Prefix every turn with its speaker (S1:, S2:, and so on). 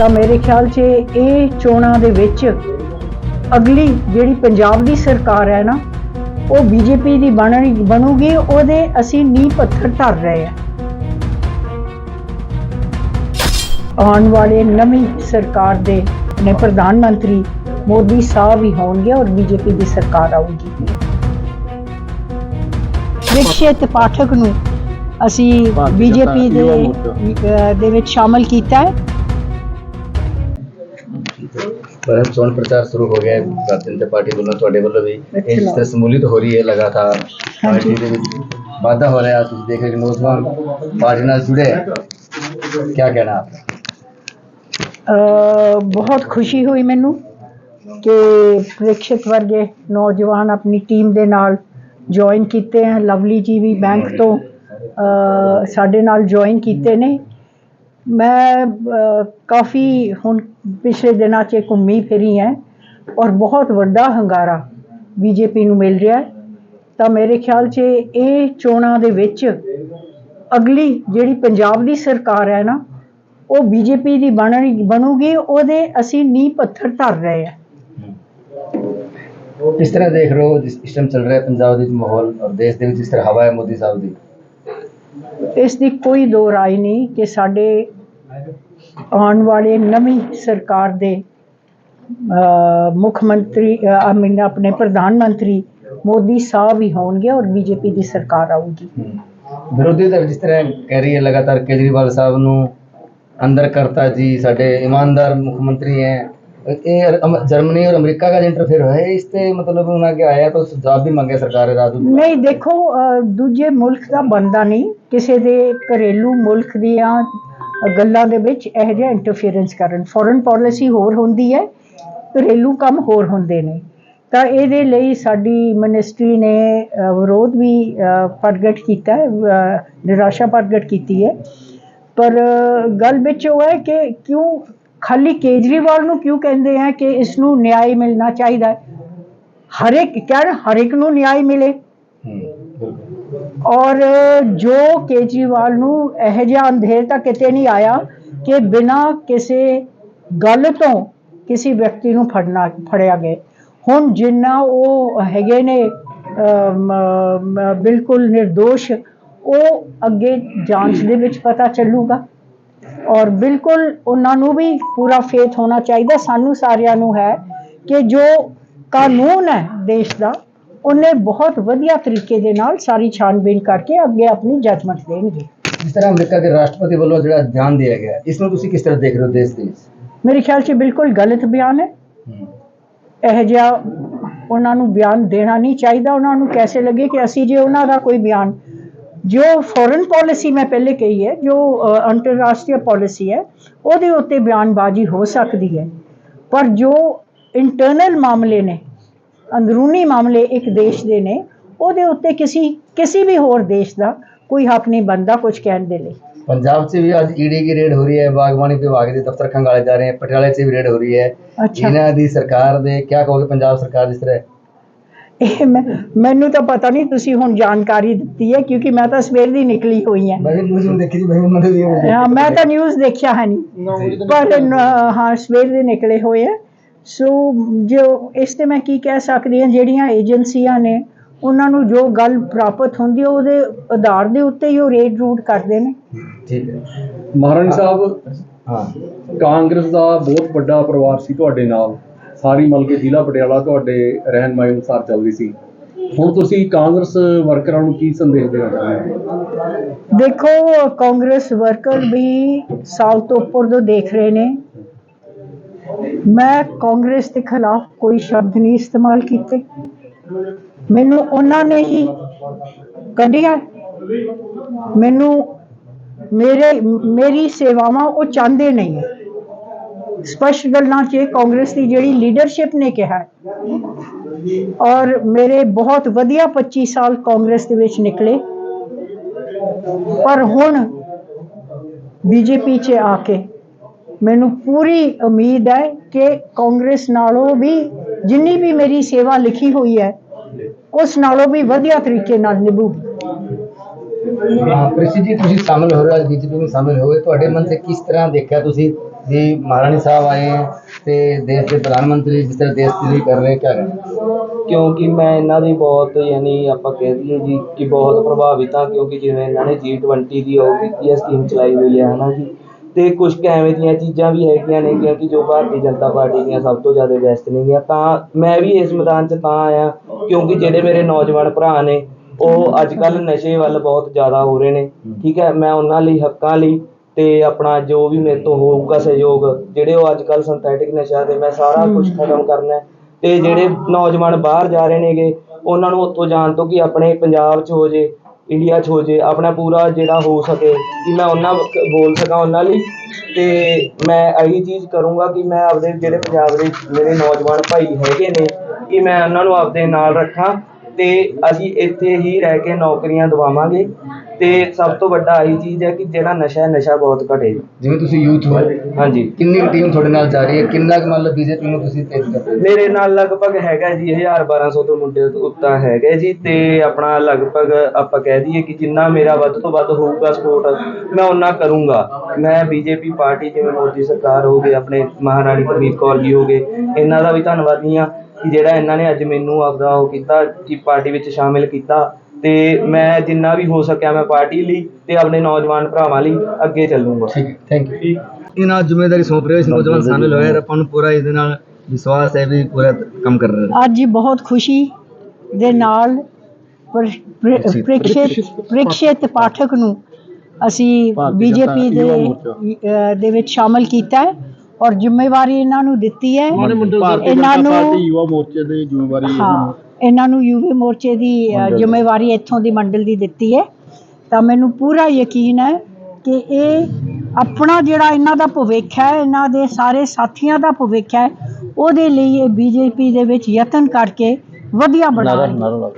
S1: ਤਾਂ ਮੇਰੇ ਖਿਆਲ 'ਚ ਇਹ ਚੋਣਾਂ ਦੇ ਵਿੱਚ ਅਗਲੀ ਜਿਹੜੀ ਪੰਜਾਬ ਦੀ ਸਰਕਾਰ ਹੈ ਨਾ ਉਹ ਬੀਜੇਪੀ ਦੀ ਬਣਨੀ ਬਣੂਗੀ ਉਹਦੇ ਅਸੀਂ ਨੀਂਹ ਪੱਥਰ ਧਰ ਰਹੇ ਹਾਂ। ਆਉਣ ਵਾਲੇ ਨਵੀਂ ਸਰਕਾਰ ਦੇ ਨੇ ਪ੍ਰਧਾਨ ਮੰਤਰੀ ਮੋਦੀ ਸਾਹਿਬ ਹੀ ਹੋਣਗੇ ਔਰ ਬੀਜੇਪੀ ਦੀ ਸਰਕਾਰ ਆਊਗੀ। ਵਿਕਸ਼ਿਤ ਪਾਠਕ ਨੂੰ ਅਸੀਂ ਬੀਜੇਪੀ ਦੇ ਦੇ ਵਿੱਚ ਸ਼ਾਮਲ ਕੀਤਾ ਹੈ।
S2: ਪਰ ਚੋਣ ਪ੍ਰਚਾਰ ਸ਼ੁਰੂ ਹੋ ਗਿਆ ਹੈ ਭਾਰਤੀ ਜਨਤਾ ਪਾਰਟੀ ਵੱਲੋਂ ਤੁਹਾਡੇ ਵੱਲੋਂ ਵੀ ਇਹ ਜਿਸ ਤਰ੍ਹਾਂ ਸਮੂਲਿਤ ਹੋ ਰਹੀ ਹੈ ਲਗਾਤਾਰ ਪਾਰਟੀ ਦੇ ਵਿੱਚ ਵਾਧਾ ਹੋ ਰਿਹਾ ਤੁਸੀਂ ਦੇਖ ਰਹੇ ਹੋ ਨੌਜਵਾਨ ਪਾਰਟੀ ਨਾਲ ਜੁੜੇ ਹੈ ਕੀ ਕਹਿਣਾ ਆਪ
S1: ਬਹੁਤ ਖੁਸ਼ੀ ਹੋਈ ਮੈਨੂੰ ਕਿ ਪ੍ਰੀਖਿਤ ਵਰਗੇ ਨੌਜਵਾਨ ਆਪਣੀ ਟੀਮ ਦੇ ਨਾਲ ਜੁਆਇਨ ਕੀਤੇ ਹਨ ਲਵਲੀ ਜੀ ਵੀ ਬੈਂਕ ਤੋਂ ਸਾਡੇ ਨਾਲ ਜੁਆਇਨ ਕੀਤੇ ਨੇ ਮੈਂ ਅ, ਕਾਫੀ ਹੁਣ ਪਿਛਲੇ ਦਿਨਾਂ 'ਚ ਘੁੰਮੀ ਫਿਰੀ ਹੈ ਔਰ ਬਹੁਤ ਵੱਡਾ ਹੰਗਾਰਾ ਬੀਜੇਪੀ ਨੂੰ ਮਿਲ ਰਿਹਾ ਤਾਂ ਮੇਰੇ ਖਿਆਲ 'ਚ ਇਹ ਚੋਣਾਂ ਦੇ ਵਿੱਚ ਅਗਲੀ ਜਿਹੜੀ ਪੰਜਾਬ ਦੀ ਸਰਕਾਰ ਹੈ ਨਾ ਉਹ ਬੀਜੇਪੀ ਦੀ ਬਣਨੀ ਬਣੂਗੀ ਉਹਦੇ ਅਸੀਂ ਨੀਂਹ ਪੱਥਰ ਧਰ ਰਹੇ ਹਾਂ
S2: ਕਿਸ ਤਰ੍ਹਾਂ ਦੇਖ ਰਹੇ ਹੋ ਜਿਸ ਇਸ ਚੱਲ ਰਿਹਾ ਪੰਜਾਬ ਦੇ ਵਿੱਚ ਮਾਹੌਲ ਔਰ ਦੇਸ਼ ਦੇ ਵਿੱਚ ਜਿਸ ਤਰ੍ਹਾਂ ਹਵਾ ਹੈ ਮੋਦੀ ਸਾਹਿਬ ਦੀ।
S1: ਇਸ ਦੀ ਕੋਈ ਦੋ ਰਾਏ ਨਹੀਂ ਕਿ ਸਾਡੇ ਆਉਣ ਵਾਲੇ ਨਵੀਂ ਸਰਕਾਰ ਦੇ ਮੁੱਖ ਮੰਤਰੀ ਆਈ ਆਪਣੇ ਪ੍ਰਧਾਨ ਮੰਤਰੀ ਮੋਦੀ ਸਾਹਿਬ ਹੀ ਹੋਣਗੇ ਔਰ ਬੀਜੇਪੀ ਦੀ ਸਰਕਾਰ ਆਊਗੀ।
S2: ਵਿਰੋਧੀ ਧਿਰ ਜਿਸ ਤਰ੍ਹਾਂ ਕਹਿ ਰਹੀ ਹੈ, ਲਗਾਤਾਰ ਕੇਜਰੀਵਾਲ ਸਾਹਿਬ ਨੂੰ ਅੰਦਰ ਕਰਤਾ ਜੀ, ਸਾਡੇ ਇਮਾਨਦਾਰ ਮੁੱਖ ਮੰਤਰੀ ਹੈ। ਇਹ ਅਮ- ਜਰਮਨੀ और अमेरिका का इंटरफेयर है इस पे मतलब उन्होंने के आया तो सुझाव भी मांगे सरकार राजू
S1: ਨਹੀਂ ਦੇਖੋ ਅ, ਦੂਜੇ ਮੁਲਕ ਦਾ ਬੰਦਾ ਨਹੀਂ ਕਿਸੇ ਦੇ ਘਰੇਲੂ ਮੁਲਕ ਦੀਆਂ ਗੱਲਾਂ ਦੇ ਵਿੱਚ ਇਹੋ ਜਿਹਾ ਇੰਟਰਫੀਰੈਂਸ ਕਰਨ ਫੋਰਨ ਪਾਲਿਸੀ ਹੋਰ ਹੁੰਦੀ ਹੈ ਘਰੇਲੂ ਕੰਮ ਹੋਰ ਹੁੰਦੇ ਨੇ ਤਾਂ ਇਹਦੇ ਲਈ ਸਾਡੀ ਮਿਨਿਸਟਰੀ ਨੇ ਅ, ਵਿਰੋਧ ਵੀ ਅ, ਪ੍ਰਗਟ ਕੀਤਾ ਹੈ ਅ, ਨਿਰਾਸ਼ਾ ਪ੍ਰਗਟ ਕੀਤੀ ਹੈ ਪਰ ਅ, ਗੱਲ ਵਿੱਚ ਉਹ ਹੈ ਕਿ ਕਿਉਂ ਖਾਲੀ ਕੇਜਰੀਵਾਲ ਨੂੰ ਕਿਉਂ ਕਹਿੰਦੇ ਆ ਕਿ ਇਸ ਨੂੰ ਨਿਆਂ ਮਿਲਣਾ ਚਾਹੀਦਾ ਹੈ? ਹਰ ਇੱਕ ਕਹਿਣ ਹਰ ਇੱਕ ਨੂੰ ਨਿਆਂ ਮਿਲੇ। ਔਰ ਜੋ ਕੇਜਰੀਵਾਲ ਨੂੰ ਇਹ ਜਿਹਾ ਅੰਧੇਰ ਤਾਂ ਕਿਤੇ ਨਹੀਂ ਆਇਆ ਕਿ ਬਿਨਾਂ ਕਿਸੇ ਗੱਲ ਤੋਂ ਕਿਸੇ ਵਿਅਕਤੀ ਨੂੰ ਫੜਨਾ ਫੜਿਆ ਗਿਆ ਹੁਣ ਜਿੰਨਾ ਉਹ ਹੈਗੇ ਨੇ ਬਿਲਕੁਲ નિર્ਦੋਸ਼ ਉਹ ਅੱਗੇ ਜਾਂਚ ਦੇ ਵਿੱਚ ਪਤਾ ਚੱਲੂਗਾ। ਔਰ ਬਿਲਕੁਲ ਉਹਨਾਂ ਨੂੰ ਵੀ ਪੂਰਾ ਫੇਥ ਹੋਣਾ ਚਾਹੀਦਾ ਸਾਨੂੰ ਸਾਰਿਆਂ ਨੂੰ ਹੈ ਕਿ ਜੋ ਕਾਨੂੰਨ ਹੈ ਦੇਸ਼ ਦਾ ਉਹਨੇ ਬਹੁਤ ਵਧੀਆ ਤਰੀਕੇ ਦੇ ਨਾਲ ਸਾਰੀ ਛਾਣਬੀਣ ਕਰਕੇ ਅੱਗੇ ਆਪਣੀ ਜਜਮੈਂਟ ਦੇਣਗੇ।
S2: ਜਿਸ ਤਰ੍ਹਾਂ ਅਮਰੀਕਾ ਦੇ ਰਾਸ਼ਟਰਪਤੀ ਵੱਲੋਂ ਜਿਹੜਾ ਬਿਆਨ ਦਿਆ ਗਿਆ ਇਸ ਨੂੰ ਤੁਸੀਂ ਕਿਸ ਤਰ੍ਹਾਂ ਦੇਖ ਰਹੇ ਹੋ ਦੇਸ਼ ਦੇ
S1: ਮੇਰੇ ਖਿਆਲ 'ਚ ਬਿਲਕੁਲ ਗਲਤ ਬਿਆਨ ਹੈ। ਇਹ ਜਿਹਾ ਉਹਨਾਂ ਨੂੰ ਬਿਆਨ ਦੇਣਾ ਨਹੀਂ ਚਾਹੀਦਾ ਉਹਨਾਂ ਨੂੰ ਕੈਸੇ ਲੱਗੇ ਕਿ ਅਸੀਂ ਜੇ ਉਹਨਾਂ ਦਾ ਕੋਈ ਬਿਆਨ ਜੋ ਫੋਰਨ ਪਾਲਿਸੀ ਮੈਂ ਪਹਿਲੇ ਕਹੀ ਹੈ ਜੋ ਅ, ਅੰਤਰਰਾਸ਼ਟਰੀ ਪਾਲਿਸੀ ਹੈ ਉਹਦੇ ਉੱਤੇ ਬਿਆਨਬਾਜ਼ੀ ਹੋ ਸਕਦੀ ਹੈ ਪਰ ਜੋ ਇੰਟਰਨਲ ਮਾਮਲੇ ਨੇ ਅੰਦਰੂਨੀ ਮਾਮਲੇ ਇੱਕ ਦੇਸ਼ ਦੇ ਨੇ ਉਹਦੇ ਉੱਤੇ ਕਿਸੇ ਕਿਸੇ ਵੀ ਹੋਰ ਦੇਸ਼ ਦਾ ਕੋਈ ਹੱਕ ਨਹੀਂ ਬਣਦਾ ਕੁਝ ਕਹਿਣ ਦੇ ਲਈ
S2: पंजाब से भी आज ईडी की रेड हो रही है बागवानी विभाग के दफ्तर खंगाले जा रहे हैं पटियाले से भी रेड हो रही है
S1: ਅੱਛਾ
S2: ਇਹਨਾਂ ਦੀ ਸਰਕਾਰ ਦੇ ਕੀ ਕਹੋਗੇ ਪੰਜਾਬ ਸਰਕਾਰ ਜਿਸ ਤਰ੍ਹਾਂ
S1: ਇਹ ਮੈਨੂੰ ਤਾਂ ਪਤਾ ਨਹੀਂ ਤੁਸੀਂ ਹੁਣ ਜਾਣਕਾਰੀ ਦਿੱਤੀ ਹੈ ਕਿਉਂਕਿ ਮੈਂ ਤਾਂ ਸਵੇਰ ਦੀ ਨਿਕਲੀ ਹੋਈ ਹਾਂ।
S2: ਮੈਂ ਵੀ ਨਿਊਜ਼ ਨੂੰ ਦੇਖੀ ਜੀ ਮੈਂ ਉਹਨਾਂ ਦੇ ਵੀ
S1: ਹਾਂ, ਮੈਂ ਤਾਂ ਨਿਊਜ਼ ਦੇਖਿਆ ਹੈ ਨਹੀਂ। ਪਰ ਹਾਂ ਸਵੇਰ ਦੇ ਨਿਕਲੇ ਹੋਏ ਆ। ਸੋ ਜੋ ਇਸ ਤੇ ਮੈਂ ਕੀ ਕਹਿ ਸਕਦੀ ਹਾਂ ਜਿਹੜੀਆਂ ਏਜੰਸੀਆਂ ਨੇ ਉਹਨਾਂ ਨੂੰ ਜੋ ਗੱਲ ਪ੍ਰਾਪਤ ਹੁੰਦੀ ਹੈ ਉਹਦੇ ਆਧਾਰ ਦੇ ਉੱਤੇ ਹੀ ਉਹ ਰੇਡ ਰੂਟ ਕਰਦੇ ਨੇ।
S2: ਠੀਕ ਹੈ।
S3: ਮਹਾਰਾਣੀ ਸਾਹਿਬ
S2: ਹਾਂ।
S3: ਕਾਂਗਰਸ ਦਾ ਬਹੁਤ ਵੱਡਾ ਪਰਿਵਾਰ ਸੀ ਤੁਹਾਡੇ ਨਾਲ। ਸਾਰੀ ਮਤਲਬ ਕਿ ਜ਼ਿਲ੍ਹਾ ਪਟਿਆਲਾ ਤੁਹਾਡੇ ਰਹਿਨਮਾਈ ਅਨੁਸਾਰ ਚੱਲਦੀ ਸੀ। ਹੁਣ ਤੁਸੀਂ ਕਾਂਗਰਸ ਵਰਕਰਾਂ ਨੂੰ ਕੀ ਸੰਦੇਸ਼ ਦੇਣਾ ਚਾਹੁੰਦੇ ਹੋ?
S1: ਦੇਖੋ, ਕਾਂਗਰਸ ਵਰਕਰ ਵੀ ਸਾਲ ਤੋਂ ਉੱਪਰ ਤੋਂ ਦੇਖ ਰਹੇ ਨੇ। ਮੈਂ ਕਾਂਗਰਸ ਦੇ ਖਿਲਾਫ ਕੋਈ ਸ਼ਬਦ ਨਹੀਂ ਇਸਤੇਮਾਲ ਕੀਤੇ। ਮੈਨੂੰ ਉਹਨਾਂ ਨੇ ਹੀ ਕੱਢਿਆ। ਮੈਨੂੰ ਮੇਰੇ, ਮੇਰੀ ਸੇਵਾਵਾਂ ਉਹ ਚਾਹੁੰਦੇ ਨਹੀਂ। ਸਪਸ਼ਟ ਗੱਲਾਂ 'ਚ ਕਾਂਗਰਸ ਦੀ ਜਿਹੜੀ ਲੀਡਰਸ਼ਿਪ ਨੇ ਕਿਹਾ ਔਰ ਮੇਰੇ ਬਹੁਤ ਵਧੀਆ 25 ਸਾਲ ਕਾਂਗਰਸ ਦੇ ਵਿੱਚ ਨਿਕਲੇ। ਪਰ ਹੁਣ ਬੀਜੇਪੀ 'ਚ ਆ ਕੇ ਮੈਨੂੰ ਪੂਰੀ ਉਮੀਦ ਹੈ ਕਿ ਕਾਂਗਰਸ ਨਾਲੋਂ ਵੀ ਜਿੰਨੀ ਵੀ ਮੇਰੀ ਸੇਵਾ ਲਿਖੀ ਹੋਈ ਹੈ, ਉਸ ਨਾਲੋਂ ਵੀ ਵਧੀਆ ਤਰੀਕੇ ਨਾਲ ਨਿਭੂਗੀ।
S2: ਪ੍ਰਿਸ਼ੀ ਜੀ, ਤੁਸੀਂ ਸ਼ਾਮਿਲ ਹੋ ਰਹੇ ਹੋ ਬੀਜੇਪੀ ਵਿੱਚ ਸ਼ਾਮਿਲ ਹੋਏ। ਤੁਹਾਡੇ ਮਨ ਤੇ ਕਿਸ ਤਰ੍ਹਾਂ ਦੇਖਿਆ ਤੁਸੀਂ? ਵੀ ਮਹਾਰਾਣੀ ਸਾਹਿਬ ਆਏ ਤੇ ਦੇਸ਼ ਦੇ ਪ੍ਰਧਾਨ ਮੰਤਰੀ ਜਿਸ ਤਰ੍ਹਾਂ ਦੇਸ਼ ਦੀ ਕਰ ਰਹੇ, ਕਿਆ
S4: ਕਿਉਂਕਿ ਮੈਂ ਇਹਨਾਂ ਦੀ ਬਹੁਤ, ਯਾਨੀ ਆਪਾਂ ਕਹਿ ਦਈਏ ਜੀ ਕਿ ਬਹੁਤ ਪ੍ਰਭਾਵਿਤ ਹਾਂ, ਕਿਉਂਕਿ ਜਿਵੇਂ ਇਹਨਾਂ ਨੇ G20 ਦੀ ਉਹ ਕੀਤੀ ਹੈ ਸਕੀਮ ਚਲਾਈ ਹੋਈ ਹੈ, ਹਨਾ ਜੀ। ਤੇ ਕੁਝ ਐਵੇਂ ਦੀਆਂ ਚੀਜ਼ਾਂ ਵੀ ਹੈਗੀਆਂ ਨੇ, ਕਿਉਂਕਿ ਜੋ ਭਾਰਤੀ ਜਨਤਾ ਪਾਰਟੀ ਦੀਆਂ ਸਭ ਤੋਂ ਜ਼ਿਆਦਾ ਬੈਸਟ ਨੇਗੀਆਂ ਤਾਂ ਮੈਂ ਵੀ ਇਸ ਮੈਦਾਨ 'ਚ ਤਾਂ ਆਇਆ, ਕਿਉਂਕਿ ਜਿਹੜੇ ਮੇਰੇ ਨੌਜਵਾਨ ਭਰਾ ਨੇ, ਉਹ ਅੱਜ ਕੱਲ ਨਸ਼ੇ ਵੱਲ ਬਹੁਤ ਜ਼ਿਆਦਾ ਹੋ ਰਹੇ ਨੇ, ਠੀਕ ਹੈ। ਮੈਂ ਉਹਨਾਂ ਲਈ, ਹੱਕਾਂ ਲਈ ਤੇ ਆਪਣਾ ਜੋ ਵੀ ਮੇਰੇ ਤੋਂ ਹੋਊਗਾ ਸਹਿਯੋਗ ਜਿਹੜੇ ਉਹ ਅੱਜ ਕੱਲ੍ਹ ਸਿੰਥੈਟਿਕ ਨਸ਼ਾ ਤੇ ਮੈਂ ਸਾਰਾ ਕੁਝ ਖਤਮ ਕਰਨਾ ਹੈ। ਤੇ ਜਿਹੜੇ ਨੌਜਵਾਨ ਬਾਹਰ ਜਾ ਰਹੇ ਨੇਗੇ ਉਹਨਾਂ ਨੂੰ ਉੱਥੋਂ ਜਾਣ ਤੋਂ ਕਿ ਆਪਣੇ ਪੰਜਾਬ 'ਚ ਹੋ ਜੇ ਇੰਡੀਆ 'ਚ ਹੋ ਜੇ ਆਪਣਾ ਪੂਰਾ ਜਿਹੜਾ ਹੋ ਸਕੇ ਕਿ ਮੈਂ ਉਹਨਾਂ ਬੋਲ ਸਕਾਂ ਉਹਨਾਂ ਲਈ। ਤੇ ਮੈਂ ਇਹੀ ਚੀਜ਼ ਕਰੂੰਗਾ ਕਿ ਮੈਂ ਆਪਦੇ ਜਿਹੜੇ ਪੰਜਾਬ ਦੇ ਮੇਰੇ ਨੌਜਵਾਨ ਭਾਈ ਹੈਗੇ ਨੇ ਕਿ ਮੈਂ ਉਹਨਾਂ ਨੂੰ ਆਪਦੇ ਨਾਲ ਰੱਖਾਂ। ਤੇ ਅਸੀਂ ਇੱਥੇ ਹੀ ਰਹਿ ਕੇ ਨੌਕਰੀਆਂ ਦਿਵਾਵਾਂਗੇ ਤੇ ਸਭ ਤੋਂ ਵੱਡਾ ਇਹੀ ਚੀਜ਼ ਹੈ ਕਿ ਜਿਹੜਾ ਨਸ਼ਾ ਹੈ ਨਸ਼ਾ ਬਹੁਤ ਘਟੇਗਾ
S2: ਜਿਵੇਂ ਤੁਸੀਂ ਯੂਥ ਹੋ
S4: ਹਾਂਜੀ।
S2: ਕਿੰਨੀ ਟੀਮ ਤੁਹਾਡੇ ਨਾਲ ਜਾ ਰਹੀ ਹੈ? ਕਿੰਨਾ ਕੁ ਮੰਨ ਲਓ ਬੀਜੇਪੀ ਨੂੰ ਤੁਸੀਂ ਤੇਜ਼ ਕਰ ਰਹੇ ਹੋ?
S4: ਮੇਰੇ ਨਾਲ ਲਗਭਗ ਹੈਗਾ ਜੀ 1000 1200 ਤੋਂ ਮੁੰਡੇ ਉੱਤਾ ਹੈਗੇ ਜੀ ਤੇ ਆਪਣਾ ਲਗਭਗ ਆਪਾਂ ਕਹਿ ਦਈਏ ਕਿ ਜਿੰਨਾ ਮੇਰਾ ਵੱਧ ਤੋਂ ਵੱਧ ਹੋਊਗਾ ਸਪੋਰਟ ਮੈਂ ਉਹਨਾਂ ਕਰੂੰਗਾ। ਮੈਂ ਬੀਜੇਪੀ ਪਾਰਟੀ ਜਿਵੇਂ ਮੋਦੀ ਸਰਕਾਰ ਹੋ ਗਈ ਆਪਣੇ ਮਹਾਰਾਣੀ ਪ੍ਰਨੀਤ ਕੌਰ ਜੀ ਹੋ ਗਏ ਇਹਨਾਂ ਦਾ ਵੀ ਧੰਨਵਾਦੀ ਹਾਂ। ਕਿ ਜਿਹੜਾ ਇਹਨਾਂ ਨੇ ਅੱਜ ਮੈਨੂੰ ਆਪਦਾ ਉਹ ਕੀਤਾ ਕਿ ਪਾਰਟੀ ਵਿੱਚ ਸ਼ਾਮਿਲ ਕੀਤਾ ਤੇ ਮੈਂ ਜਿੰਨਾ ਵੀ ਹੋ ਸਕਿਆ ਮੈਂ ਪਾਰਟੀ ਲਈ ਤੇ ਆਪਣੇ ਨੌਜਵਾਨ ਭਰਾਵਾਂ ਲਈ ਅੱਗੇ ਚੱਲੂੰਗਾ।
S2: ਠੀਕ ਹੈ ਥੈਂਕ ਯੂ ਇਹ ਨਾਲ ਜ਼ਿੰਮੇਵਾਰੀ ਸੌਂਪ ਰਹੇ ਹੋ ਇਸ ਨੌਜਵਾਨ ਸ਼ਾਮਿਲ ਹੋਏ ਆਪਾਂ ਨੂੰ ਪੂਰਾ ਇਹਦੇ ਨਾਲ ਵਿਸ਼ਵਾਸ ਹੈ ਵੀ ਪੂਰਾ ਕੰਮ ਕਰ ਰਹੇ
S1: ਅੱਜ ਬਹੁਤ ਖੁਸ਼ੀ ਦੇ ਨਾਲ ਪ੍ਰ- ਪ੍ਰ- ਪ੍ਰੀਖਿਤ ਪ੍ਰੀਖਿਤ ਪਾਠਕ। ਨੂੰ ਅਸੀਂ ਬੀਜੇਪੀ ਦੇ ਦੇ ਵਿੱਚ ਸ਼ਾਮਲ ਕੀਤਾ ਹੈ। ਔਰ ਜ਼ਿੰਮੇਵਾਰੀ ਇਹਨਾਂ ਨੂੰ ਦਿੱਤੀ ਹੈ। ਇਹਨਾਂ ਨੂੰ
S5: ਯੁਵਾ ਮੋਰਚੇ ਦੇ ਜ਼ਿੰਮੇਵਾਰੀ
S1: ਹਾਂ ਇਹਨਾਂ ਨੂੰ ਯੂਵੀ ਮੋਰਚੇ ਦੀ ਜ਼ਿੰਮੇਵਾਰੀ ਇੱਥੋਂ ਦੀ ਮੰਡਲ ਦੀ ਦਿੱਤੀ ਹੈ। ਤਾਂ ਮੈਨੂੰ ਪੂਰਾ ਯਕੀਨ ਹੈ ਕਿ ਇਹ ਆਪਣਾ ਜਿਹੜਾ ਇਹਨਾਂ ਦਾ ਭਵਿੱਖ ਹੈ ਇਹਨਾਂ ਦੇ ਸਾਰੇ ਸਾਥੀਆਂ ਦਾ ਭਵਿੱਖ ਹੈ ਉਹਦੇ ਲਈ ਇਹ ਬੀਜੇਪੀ ਦੇ ਵਿੱਚ ਯਤਨ ਕਰਕੇ ਵਧੀਆ ਬਣਾਉਣਗੇ।